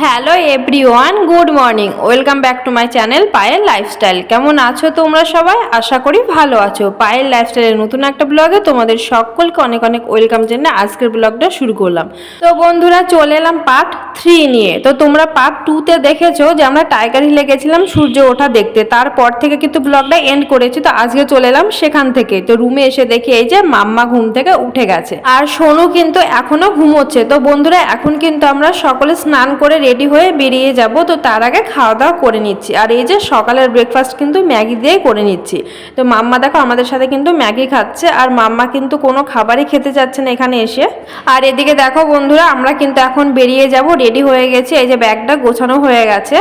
Hello everyone, good morning. Welcome back to my channel Payel lifestyle. কেমন আছো তোমরা সবাই? আশা করি ভালো আছো। পায়েল লাইফস্টাইলের নতুন একটা ব্লগে তোমাদের সকলকে অনেক অনেক ওয়েলকাম জানিয়ে আজকের ব্লগটা শুরু করলাম। তো বন্ধুরা, চলে এলাম পার্ট থ্রি নিয়ে। তো তোমরা পার্ট টুতে দেখেছ যে আমরা টাইগার হিলে গেছিলাম সূর্য ওঠা দেখতে। তারপর থেকে কিন্তু ব্লগটা এন্ড করেছি। তো আজকে চলে এলাম সেখান থেকে। তো রুমে এসে দেখি এই যে মাম্মা ঘুম থেকে উঠে গেছে। আর সোনু কিন্তু এখনও ঘুমোচ্ছে। তো বন্ধুরা, এখন কিন্তু আমরা সকলে স্নান করে রেডি হয়ে বেরিয়ে যাব। তো তার আগে খাওয়া দাওয়া করে নিচ্ছি। আর এই যে সকালের ব্রেকফাস্ট কিন্তু ম্যাগি দিয়েই করে নিচ্ছি। তো মাম্মা দেখো আমাদের সাথে কিন্তু ম্যাগি খাচ্ছে। আর মাম্মা কিন্তু কোনো খাবারই খেতে যাচ্ছে না এখানে এসে। আর এদিকে দেখো বন্ধুরা, আমরা কিন্তু এখন বেরিয়ে যাব। রেডি হয়ে গেছে। এই যে ব্যাগটা গোছানো হয়ে গেছে।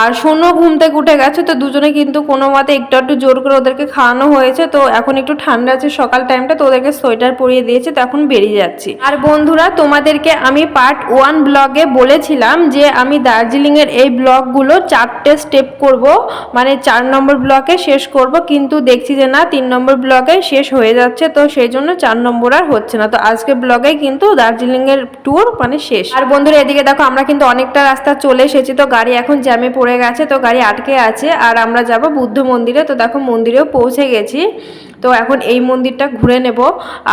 আর সোনু ঘুম থেকে উঠে গেছে। তো দুজনে কিন্তু কোনো মতে একটু একটু জোর করে ওদেরকে খাওয়ানো হয়েছে। তো এখন একটু ঠান্ডা আছে সকাল টাইমটা তো ওদেরকে সোয়েটার পরিয়ে দিয়েছে। তো এখন বেরিয়ে যাচ্ছি। আর বন্ধুরা, তোমাদেরকে আমি পার্ট ওয়ান ব্লগে বলেছিলাম যে আমি দার্জিলিংয়ের এই ব্লকগুলো চারটে স্টেপ করব মানে চার নম্বর ব্লকে শেষ করব, কিন্তু দেখছি যে না, তিন নম্বর ব্লকে শেষ হয়ে যাচ্ছে, তো সেই জন্য চার নম্বর আর হচ্ছে না। তো আজকে ব্লগে কিন্তু দার্জিলিংয়ের ট্যুর মানে শেষ। আর বন্ধুরা, এদিকে দেখো, আমরা কিন্তু অনেকটা রাস্তা চলে এসেছি, তো গাড়ি এখন জ্যামে পড়ে গেছে, তো গাড়ি আটকে আছে, আর আমরা যাব বুদ্ধ মন্দিরে, তো দেখো মন্দিরেও পৌঁছে গেছি। তো এখন এই মন্দিরটা ঘুরে নেব।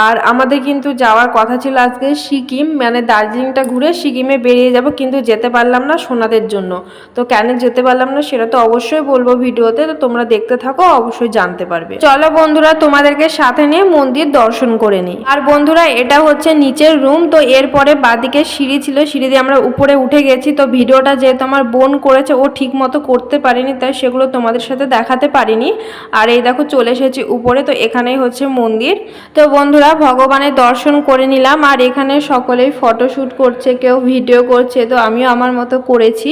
আর আমাদের কিন্তু যাওয়ার কথা ছিল আজকে সিকিম মানে দার্জিলিংটা ঘুরে সিকিমে বেরিয়ে যাব, কিন্তু যেতে পারলাম না সোনাদের জন্য। তো কেন যেতে পারলাম না সেটা তো অবশ্যই বলব ভিডিওতে, তো তোমরা দেখতে থাকো, অবশ্যই জানতে পারবে। চলো বন্ধুরা, তোমাদেরকে সাথে নিয়ে মন্দির দর্শন করে নিই। আর বন্ধুরা, এটা হচ্ছে নিচের রুম, তো এরপরে বাদিকে সিঁড়ি ছিল, সিঁড়ি দিয়ে আমরা উপরে উঠে গেছি। তো ভিডিওটা যেহেতু আমার বোন করেছে, ও ঠিক মতো করতে পারেনি, তাই সেগুলো তোমাদের সাথে দেখাতে পারিনি। আর এই দেখো, চলে এসেছি উপরে, তো এখানেই হচ্ছে মন্দির। তো বন্ধুরা, ভগবানের দর্শন করে নিলাম আর এখানে সকলেই ফটোশ্যুট করছে, কেউ ভিডিও করছে, তো আমিও আমার মতো করেছি,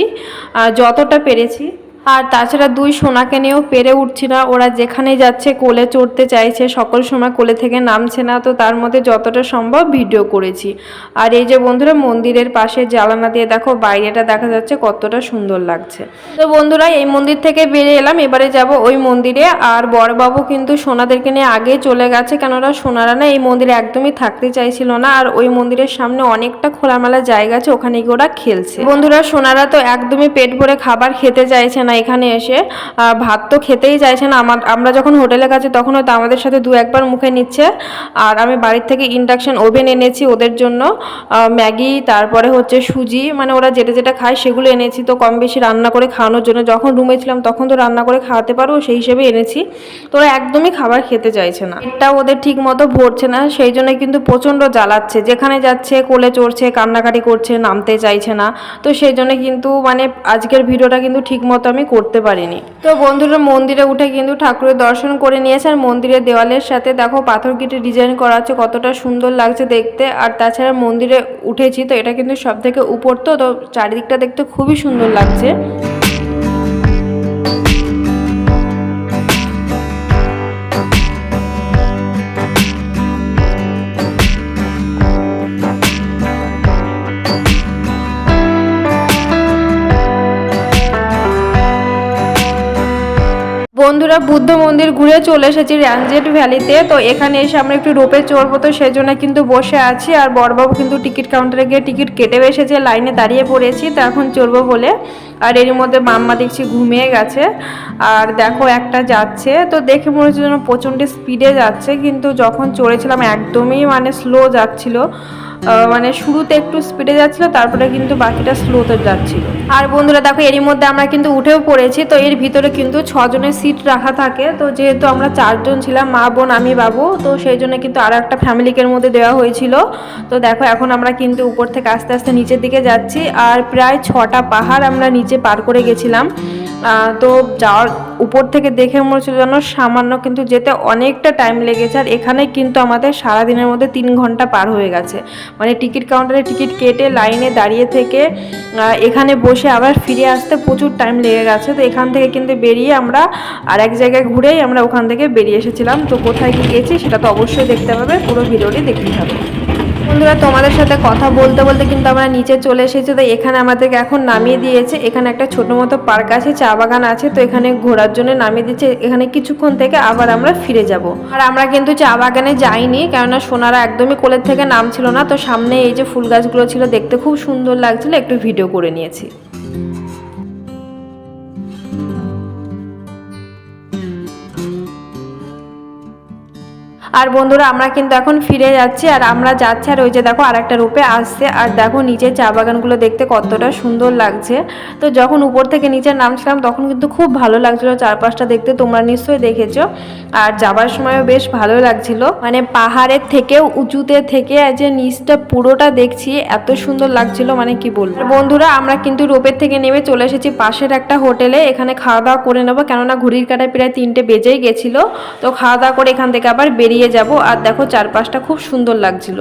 আর যতটা পেরেছি। আর তাছাড়া দুই সোনাকে নিয়েও পেরে উঠছি না। ওরা যেখানেই যাচ্ছে, কোলে চড়তে চাইছে, সকল সময় কোলে থেকে নামছে না। তো তার মধ্যে যতটা সম্ভব ভিডিও করেছি। আর এই যে বন্ধুরা, মন্দিরের পাশে জ্বালানা দিয়ে দেখো, বাইরেটা দেখা যাচ্ছে কতটা সুন্দর লাগছে। তো বন্ধুরা, এই মন্দির থেকে বেরিয়ে এলাম। এবারে যাব ওই মন্দিরে। আর বড়বাবু কিন্তু সোনাদেরকে নিয়ে আগে চলে গেছে। কেননা সোনারা না এই মন্দিরে একদমই থাকতে চাইছিল না। আর ওই মন্দিরের সামনে অনেকটা খোলামেলা জায়গা আছে। ওখানে গিয়ে ওরা খেলছে। বন্ধুরা, সোনারা তো একদমই পেট ভরে খাবার খেতে চাইছে না। এখানে এসে ভাত তো খেতেই চাইছে না। আমার আমরা যখন হোটেলে গেছি তখন হয়তো আমাদের সাথে দু একবার মুখে নিচ্ছে। আর আমি বাড়ির থেকে ইন্ডাকশান ওভেন এনেছি ওদের জন্য। ম্যাগি, তারপরে হচ্ছে সুজি মানে ওরা যেটা যেটা খায় সেগুলো এনেছি। তো কম বেশি রান্না করে খাওয়ানোর জন্য যখন রুমে ছিলাম, তখন তো রান্না করে খাওয়াতে পারব সেই হিসেবে এনেছি। তো ওরা একদমই খাবার খেতে চাইছে না। এটা ওদের ঠিক মতো ভরছে না, সেই জন্য কিন্তু প্রচণ্ড জ্বালাচ্ছে। যেখানে যাচ্ছে, কোলে চড়ছে, কান্নাকাটি করছে, নামতে চাইছে না। তো সেই জন্য কিন্তু মানে আজকের ভিডিওটা কিন্তু ঠিক মতো আমি করতে পারিনি। তো বন্ধুরা, মন্দিরে উঠে কিন্তু ঠাকুরের দর্শন করে নিয়েছে আর মন্দিরের দেওয়ালের সাথে দেখো পাথর কেটে ডিজাইন করা আছে, কতটা সুন্দর লাগছে দেখতে। আর তাছাড়া মন্দিরে উঠেছি, তো এটা কিন্তু সব থেকে উপর, তো তো চারিদিকটা দেখতে খুবই সুন্দর লাগছে। বন্ধুরা বুদ্ধ মন্দির ঘুরে চলে এসেছি র্যাঞ্জেট ভ্যালিতে। তো এখানে এসে আমরা একটু রোপে চড়বো। তো সেই জন্য কিন্তু বসে আছি আর বড়বাবু কিন্তু টিকিট কাউন্টারে গিয়ে টিকিট কেটে এসেছে, লাইনে দাঁড়িয়ে পড়েছি। তো এখন চড়বো বলে। আর এর মধ্যে মাম্মা দেখছি ঘুমিয়ে গেছে। আর দেখো একটা যাচ্ছে। তো দেখে মনে হচ্ছে যেন প্রচণ্ড স্পিডে যাচ্ছে। কিন্তু যখন চড়েছিলাম একদমই মানে স্লো যাচ্ছিল। মানে শুরুতে একটু স্পিডে যাচ্ছিল, তারপরে কিন্তু বাকিটা স্লোতে যাচ্ছিল। আর বন্ধুরা, দেখো, এরই মধ্যে আমরা কিন্তু উঠেও পড়েছি, তো এর ভিতরে কিন্তু ছজনের সিট রাখা থাকে। তো যেহেতু আমরা চারজন ছিলাম, মা, বোন, আমি, বাবু, তো সেই জন্য কিন্তু আরও একটা ফ্যামিলিকের মধ্যে দেওয়া হয়েছিল। তো দেখো, এখন আমরা কিন্তু উপর থেকে আস্তে আস্তে নিচের দিকে যাচ্ছি, আর প্রায় ছটা পাহাড় আমরা নিচে পার করে গেছিলাম। তো যাওয়ার উপর থেকে দেখে মনে হচ্ছিল যেন সামান্য কিন্তু যেতে অনেকটা টাইম লেগেছে, আর এখানে কিন্তু আমাদের সারাদিনের মধ্যে তিন ঘণ্টা পার হয়ে গেছে। মানে টিকিট কাউন্টারে টিকিট কেটে লাইনে দাঁড়িয়ে থেকে এখানে বসে আবার ফিরে আসতে প্রচুর টাইম লেগে গেছে। তো এখান থেকে কিন্তু বেরিয়ে আমরা আর এক জায়গায় ঘুরেই আমরা ওখান থেকে বেরিয়ে এসেছিলাম। তো কোথায় গেছি সেটা তো অবশ্যই দেখতে পাবে, পুরো ভিডিওটি দেখতে হবে বন্ধুরা, তোমাদের সাথে কথা বলতে বলতে কিন্তু আমরা নিচে চলে এসেছি। তো এখানে আমাদেরকে এখন নামিয়ে দিয়েছে। এখানে একটা ছোট মতো পার্ক আছে, চা বাগান আছে। তো এখানে ঘোরার জন্য নামিয়ে দিচ্ছে। এখানে কিছুক্ষণ থেকে আবার আমরা ফিরে যাব। আর আমরা কিন্তু চা বাগানে যাইনি, কেননা সোনারা একদমই কোলের থেকে নামছিল না। তো সামনে এই যে ফুল গাছগুলো ছিল, দেখতে খুব সুন্দর লাগছিল। একটু ভিডিও করে নিয়েছি। আর বন্ধুরা, আমরা কিন্তু এখন ফিরে যাচ্ছি আর আমরা যাচ্ছি আর ওই যে দেখো আরেকটা রূপে আসছে। আর দেখো নিচে চা বাগানগুলো দেখতে কতটা সুন্দর লাগছে। তো যখন উপর থেকে নিচে নামছিলাম, তখন কিন্তু খুব ভালো লাগছিল চারপাশটা দেখতে। তোমরা নিশ্চয়ই দেখেছ। আর যাবার সময়ও বেশ ভালো লাগছিল। মানে পাহাড়ের থেকেও উঁচুতে থেকে যে নিচটা পুরোটা দেখছি, এত সুন্দর লাগছিল। মানে কি বলব? বন্ধুরা, আমরা কিন্তু রোপের থেকে নেমে চলে এসেছি পাশের একটা হোটেলে। এখানে খাওয়া দাওয়া করে নেব। কেননা ঘড়ির কাটায় প্রায় তিনটে বেজেই গেছিল। তো খাওয়া দাওয়া করে এখান থেকে আবার বেরিয়ে যাব আর দেখো চারপাশটা খুব সুন্দর লাগছিল।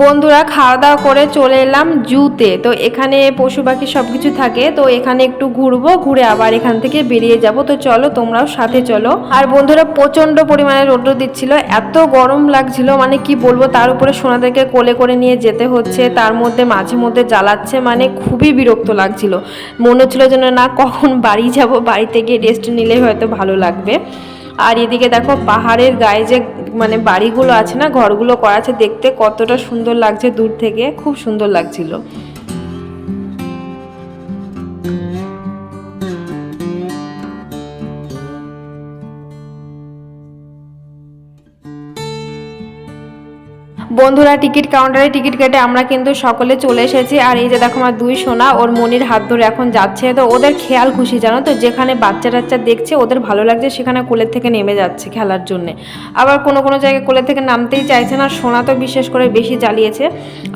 বন্ধুরা খাওয়া দাওয়া করে চলে এলাম জুতে। তো এখানে পশু পাখি সব কিছু থাকে, তো এখানে একটু ঘুরবো, ঘুরে আবার এখান থেকে বেরিয়ে যাব। তো চলো, তোমরাও সাথে চলো। আর বন্ধুরা প্রচণ্ড পরিমাণে রোদ্র দিচ্ছিল, এত গরম লাগছিল মানে কি বলব, তার উপরে সোনাদেরকে কোলে করে নিয়ে যেতে হচ্ছে, তার মধ্যে মাঝে মধ্যে জ্বালাচ্ছে মানে খুবই বিরক্ত লাগছিল। মনে হচ্ছিল যেন না, কখন বাড়ি যাব, বাড়িতে গিয়ে রেস্ট নিলে হয়তো ভালো লাগবে। আর এদিকে দেখো পাহাড়ের গায়ে যে মানে বাড়িগুলো আছে না, ঘরগুলো করা আছে, দেখতে কতটা সুন্দর লাগছে দূর থেকে, খুব সুন্দর লাগছিল। বন্ধুরা, টিকিট কাউন্টারে টিকিট কেটে আমরা কিন্তু সকলে চলে এসেছি। আর এই যে দেখো আমার দুই সোনা, ওর মনির হাত ধরে এখন যাচ্ছে। তো ওদের খেয়াল খুশি, জানো তো? যেখানে বাচ্চা টাচ্চা দেখছে, ওদের ভালো লাগছে, সেখানে কোলের থেকে নেমে যাচ্ছে খেলার জন্য। আবার কোনো কোনো জায়গায় কোলের থেকে নামতেই চাইছে না, সোনা তো বিশেষ করে বেশি জ্বালিয়েছে।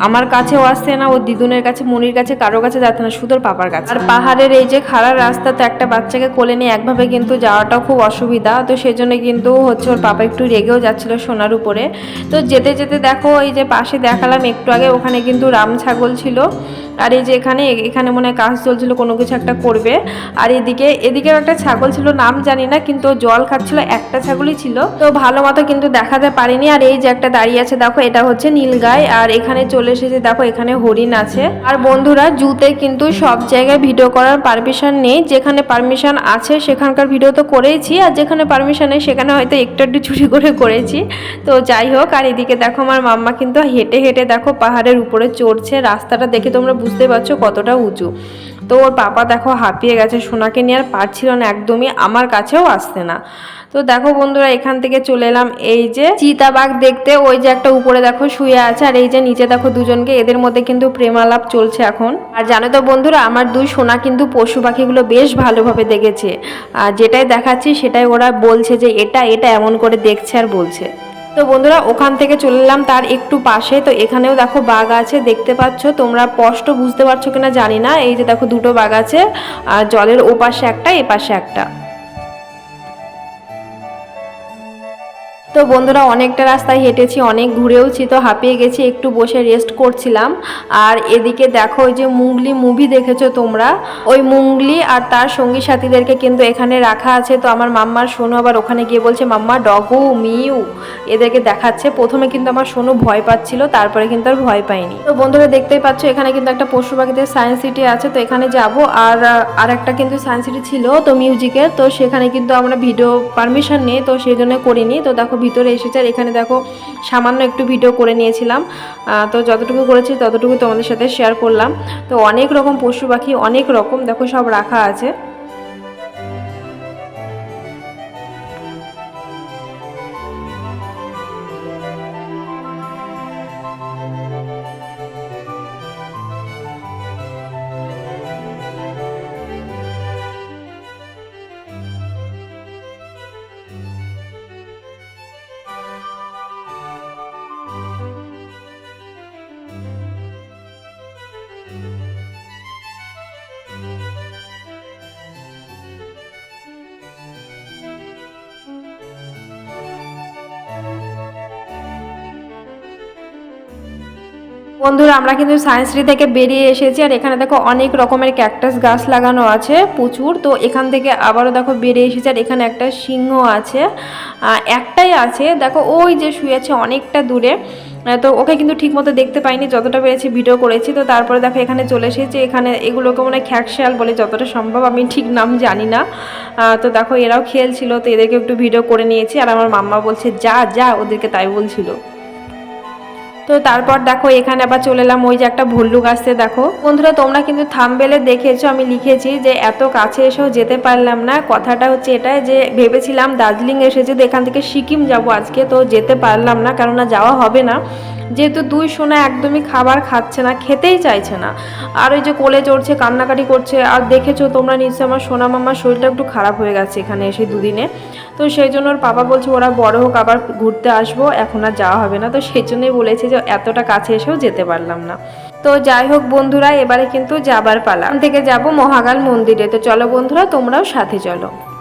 আমার কাছেও আসছে না, ও দিদুনের কাছে, মনির কাছে কারও কাছে যাচ্ছে না, শুধুর পাপার কাছে। আর পাহাড়ের এই যে খারাপ রাস্তা, তো একটা বাচ্চাকে কোলে নিয়ে একভাবে কিন্তু যাওয়াটাও খুব অসুবিধা। তো সেজন্য কিন্তু হচ্ছে ওর পাপা একটু রেগেও যাচ্ছিল সোনার উপরে। তো যেতে যেতে দেখো এই যে পাশে দেখালাম একটু আগে ওখানে কিন্তু রাম ছাগল ছিল। আর এই যে এখানে এখানে মনে হয় কাজ চলছিল, কোনো কিছু একটা করবে। আর এদিকে, এদিকেও একটা ছাগল ছিল, নাম জানি না, কিন্তু জল খাচ্ছিল, একটা ছাগলই ছিল। তো ভালো মতো কিন্তু দেখাতে পারিনি। আর এই যে একটা দাঁড়িয়ে আছে, দেখো, এটা হচ্ছে নীলগাই। আর এখানে চলে এসেছে, দেখো, এখানে হরিণ আছে। আর বন্ধুরা, জুতে কিন্তু সব জায়গায় ভিডিও করার পারমিশন নেই। যেখানে পারমিশন আছে, সেখানকার ভিডিও তো করেইছি। আর যেখানে পারমিশন নেই, সেখানে হয়তো একটু একটু চুরি করে করেছি। তো যাই হোক, আর এদিকে দেখো, আমার মাম্মা কিন্তু হেঁটে হেঁটে, দেখো, পাহাড়ের উপরে চড়ছে। রাস্তাটা দেখে তোমরা বুঝতে পারছ কতটা উঁচু। তো ওর পাপা দেখো হাঁপিয়ে গেছে, সোনাকে নিয়ে আর পারছিল না, একদমই আমার কাছেও আসতে না। তো দেখো বন্ধুরা, এখান থেকে চলে এলাম। এই যে চিতাবাঘ দেখতে, ওই যে একটা উপরে দেখো শুয়ে আছে, আর এই যে নিচে দেখো দুজনকে, এদের মধ্যে কিন্তু প্রেমালাপ চলছে এখন। আর জানো তো বন্ধুরা, আমার দুই সোনা কিন্তু পশু পাখিগুলো বেশ ভালোভাবে দেখেছে। আর যেটাই দেখাচ্ছি, সেটাই ওরা বলছে যে এটা এটা এমন করে দেখছে আর বলছে। তো বন্ধুরা, ওখান থেকে চলে এলাম তার একটু পাশে। তো এখানেও দেখো বাঘ আছে, দেখতে পাচ্ছ তোমরা স্পষ্ট বুঝতে পারছ কিনা জানি না। এই যে দেখো দুটো বাঘ আছে, আর জলের ওপাশে পাশে একটা, এপাশে পাশে একটা। তো বন্ধুরা, অনেকটা রাস্তায় হেঁটেছি, অনেক ঘুরেওছি, তো হাঁপিয়ে গেছি, একটু বসে রেস্ট করছিলাম। আর এদিকে দেখো, ওই যে মুগলি মুভি দেখেছ তোমরা? ওই মুগলি আর তার সঙ্গী সাথীদেরকে কিন্তু এখানে রাখা আছে। তো আমার মাম্মার সোনু আবার ওখানে গিয়ে বলছে, মাম্মা, ডগু, মিউ। এদেরকে দেখাচ্ছে। প্রথমে কিন্তু আমার সোনু ভয় পাচ্ছিল, তারপরে কিন্তু আর ভয় পাইনি। তো বন্ধুরা, দেখতেই পাচ্ছ, এখানে কিন্তু একটা পশু পাখিদের সায়েন্স সিটি আছে, তো এখানে যাব। আর আর একটা কিন্তু সায়েন্স সিটি ছিল, তো মিউজিকের তো সেখানে কিন্তু আমরা ভিডিও পারমিশন নেই, তো সেই জন্য করিনি। তো দেখো ভিতরে এসেছে আর এখানে দেখো সামান্য একটু ভিডিও করে নিয়েছিলাম। তো যতটুকু করেছি ততটুকু তোমাদের সাথে শেয়ার করলাম। তো অনেক রকম পশু পাখি অনেক রকম, দেখো সব রাখা আছে। বন্ধুরা, আমরা কিন্তু সায়েন্স সিটি থেকে বেরিয়ে এসেছি আর এখানে দেখো অনেক রকমের ক্যাকটাস গাছ লাগানো আছে, প্রচুর। তো এখান থেকে আবারও দেখো বেরিয়ে এসেছি আর এখানে একটা সিংহ আছে। একটাই আছে, দেখো ওই যে শুয়ে আছে অনেকটা দূরে। তো ওকে কিন্তু ঠিক মতো দেখতে পাইনি, যতটা পেরেছি ভিডিও করেছি। তো তারপরে দেখো এখানে চলে এসেছি, এখানে এগুলোকে মনে হয় খ্যাকশাল বলে যতটা সম্ভব, আমি ঠিক নাম জানি না। তো দেখো এরাও খেলছিল, তো এদেরকে একটু ভিডিও করে নিয়েছি। আর আমার মাম্মা বলছে, যা যা, ওদেরকে তাই বলছিল। তো তারপর দেখো, এখানে আবার চলে এলাম ওই যে একটা ভল্লুক আসতে দেখো। বন্ধুরা, তোমরা কিন্তু থামবেলে দেখেছ, আমি লিখেছি যে এত কাছে এসেও যেতে পারলাম না। কথাটা হচ্ছে এটাই যে ভেবেছিলাম দার্জিলিং এসেছি তো এখান থেকে সিকিম যাব আজকে, তো যেতে পারলাম না, কেননা যাওয়া হবে না। যেহেতু দুই সোনা একদমই খাবার খাচ্ছে না, খেতেই চাইছে না। আর ওই যে কোলে চড়ছে, কান্নাকাটি করছে, আর দেখেছ তোমরা নিশ্চয়ই আমার সোনা মামার শরীরটা একটু খারাপ হয়ে গেছে এখানে এসে দুদিনে। তো সেই জন্য ওর পাপা বলছে, ওরা বড় হোক, আবার ঘুরতে আসব, এখন আর যাওয়া হবে না। তো সেই জন্যই বলেছে যে, এতটা কাছে এসেও যেতে পারলাম না। তো যাই হোক বন্ধুরা, এবারে কিন্তু যাবার পালা। থেকে যাব মহাকাল মন্দিরে। তো চলো বন্ধুরা, তোমরাও সাথে চলো।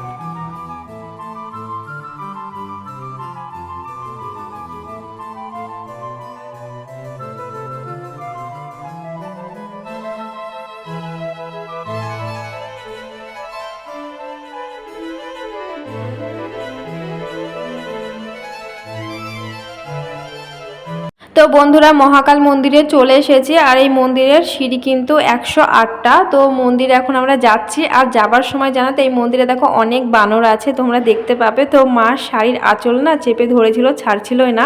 তো বন্ধুরা, মহাকাল মন্দিরে চলে এসেছি। আর এই মন্দিরের সিঁড়ি কিন্তু একশো আটটা। তো মন্দিরে এখন আমরা যাচ্ছি। আর যাবার সময় জানো তো এই মন্দিরে দেখো অনেক বানর আছে, তোমরা দেখতে পাবে। তো মা শাড়ির আঁচল না চেপে ধরেছিল, ছাড়ছিলই না।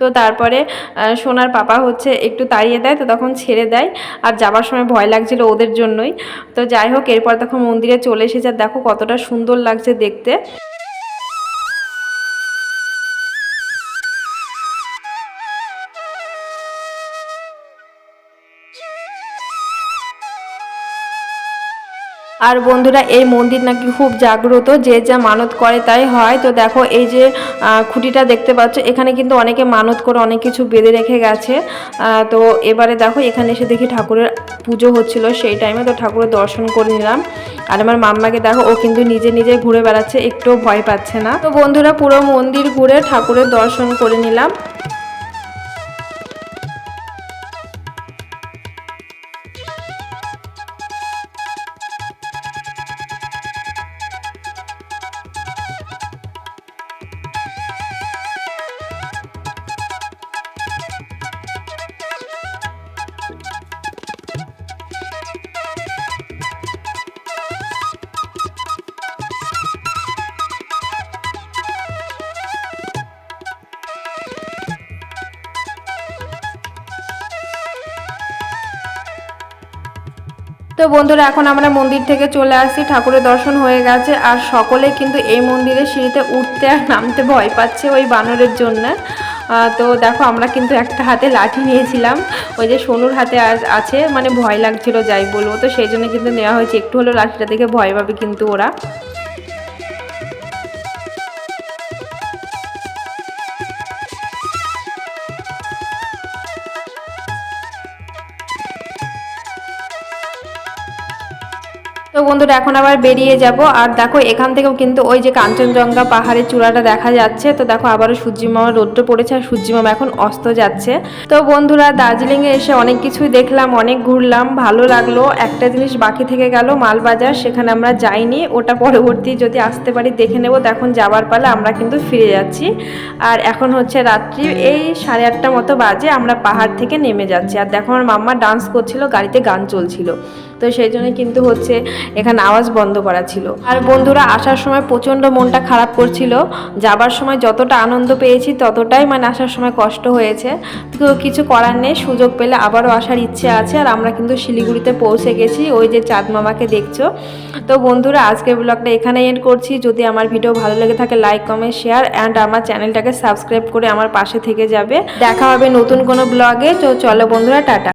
তো তারপরে সোনার পাপা হচ্ছে একটু তাড়িয়ে দেয়, তো তখন ছেড়ে দেয়। আর যাবার সময় ভয় লাগছিল ওদের জন্যই। তো যাই হোক, এরপর তখন মন্দিরে চলে এসেছে। আর দেখো কতটা সুন্দর লাগছে দেখতে। আর বন্ধুরা, এই মন্দির নাকি খুব জাগ্রত, যে যা মানত করে তাই হয়। তো দেখো, এই যে খুঁটিটা দেখতে পাচ্ছ, এখানে কিন্তু অনেকে মানত করে অনেক কিছু বেঁধে রেখে গেছে। তো এবারে দেখো, এখানে এসে দেখি ঠাকুরের পুজো হচ্ছিল সেই টাইমে তো ঠাকুরের দর্শন করে নিলাম। আর আমার মাম্মাকে দেখো, ও কিন্তু নিজে নিজে ঘুরে বেড়াচ্ছে, একটুও ভয় পাচ্ছে না। তো বন্ধুরা, পুরো মন্দির ঘুরে ঠাকুরের দর্শন করে নিলাম। তো বন্ধুরা, এখন আমরা মন্দির থেকে চলে আসি ঠাকুরের দর্শন হয়ে গেছে আর সকলে কিন্তু এই মন্দিরের সিঁড়িতে উঠতে আর নামতে ভয় পাচ্ছে ওই বানরের জন্য। তো দেখো, আমরা কিন্তু একটা হাতে লাঠি নিয়েছিলাম। ওই যে সোনুর হাতে আছে মানে ভয় লাগছিল, যাই বলব। তো সেই জন্য কিন্তু নেওয়া হয়েছে। একটু হলেও লাঠিটা দেখে ভয় পাবে কিন্তু ওরা। বন্ধুরা, এখন আবার বেরিয়ে যাব। আর দেখো, এখান থেকেও কিন্তু ওই যে কাঞ্চনজঙ্ঘা পাহাড়ের চূড়াটা দেখা যাচ্ছে। তো দেখো, আবারও সূর্যি মামা রোদ্র পড়েছে আর সূর্যি মামা এখন অস্ত যাচ্ছে। তো বন্ধুরা, দার্জিলিংয়ে এসে অনেক কিছুই দেখলাম, অনেক ঘুরলাম, ভালো লাগল। একটা জিনিস বাকি থেকে গেল, মালবাজার, সেখানে আমরা যাইনি। ওটা পরবর্তী যদি আসতে পারি, দেখে নেব। তো এখন যাবার পালে, আমরা কিন্তু ফিরে যাচ্ছি। আর এখন হচ্ছে রাত্রি, এই সাড়ে আটটা মতো বাজে, আমরা পাহাড় থেকে নেমে যাচ্ছি। আর দেখো, আমার মাম্মা ডান্স করছিল, গাড়িতে গান চলছিল। তো সেই জন্য কিন্তু হচ্ছে এখানে আওয়াজ বন্ধ করা ছিল। আর বন্ধুরা, আসার সময় প্রচণ্ড মনটা খারাপ করছিল। যাবার সময় যতটা আনন্দ পেয়েছি ততটাই মানে আসার সময় কষ্ট হয়েছে। তো কিছু করার নেই, সুযোগ পেলে আবারও আসার ইচ্ছে আছে আর আমরা কিন্তু শিলিগুড়িতে পৌঁছে গেছি, ওই যে চাঁদ মামাকে দেখছ। তো বন্ধুরা, আজকের ব্লগটা এখানে এন্ড করছি। যদি আমার ভিডিও ভালো লেগে থাকে লাইক কমেন্ট শেয়ার অ্যান্ড আমার চ্যানেলটাকে সাবস্ক্রাইব করে আমার পাশে থেকে যাবে। দেখা হবে নতুন কোনো ব্লগে। তো চলো বন্ধুরা, টাটা।